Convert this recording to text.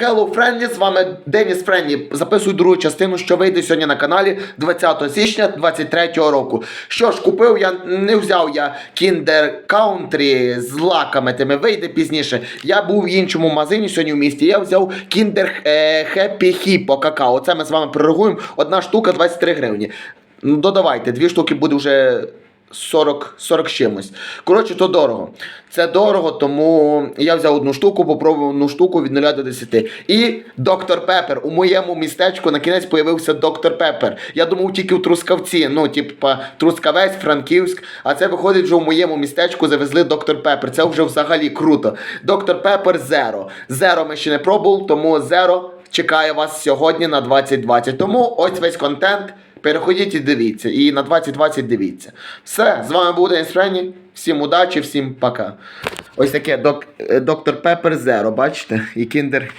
Hello Friendly, з вами Деніс Френлі. Записую другу частину, що вийде сьогодні на каналі 20 січня 23 року. Що ж, купив я, не взяв я Kinder Country з лаками тими, вийде пізніше. Я був в іншому магазині сьогодні в місті. Я взяв Kinder е, Happy Hippo какао. Це ми з вами прорахуємо. Одна штука 23 гривні. Ну, додавайте, дві штуки буде вже 40, 40 чимось. Коротше, то дорого. Це дорого, тому я взяв одну штуку, попробував одну штуку від 0 до 10. І доктор Пепер. У моєму містечку на кінець появився доктор Пепер. Я думав тільки в Трускавці, ну, типу, Трускавець, Франківськ. А це виходить, вже в моєму містечку завезли доктор Пепер. Це вже взагалі круто. Доктор Пепер Зеро. Зеро ми ще не пробували, тому Зеро чекає вас сьогодні на 2020. Тому ось весь контент. Переходіть і дивіться. І на 2020 дивіться. Все, з вами був Денис Френі. Всім удачі, всім пока. Ось таке док, е, доктор Пепер Зеро, бачите? І кіндер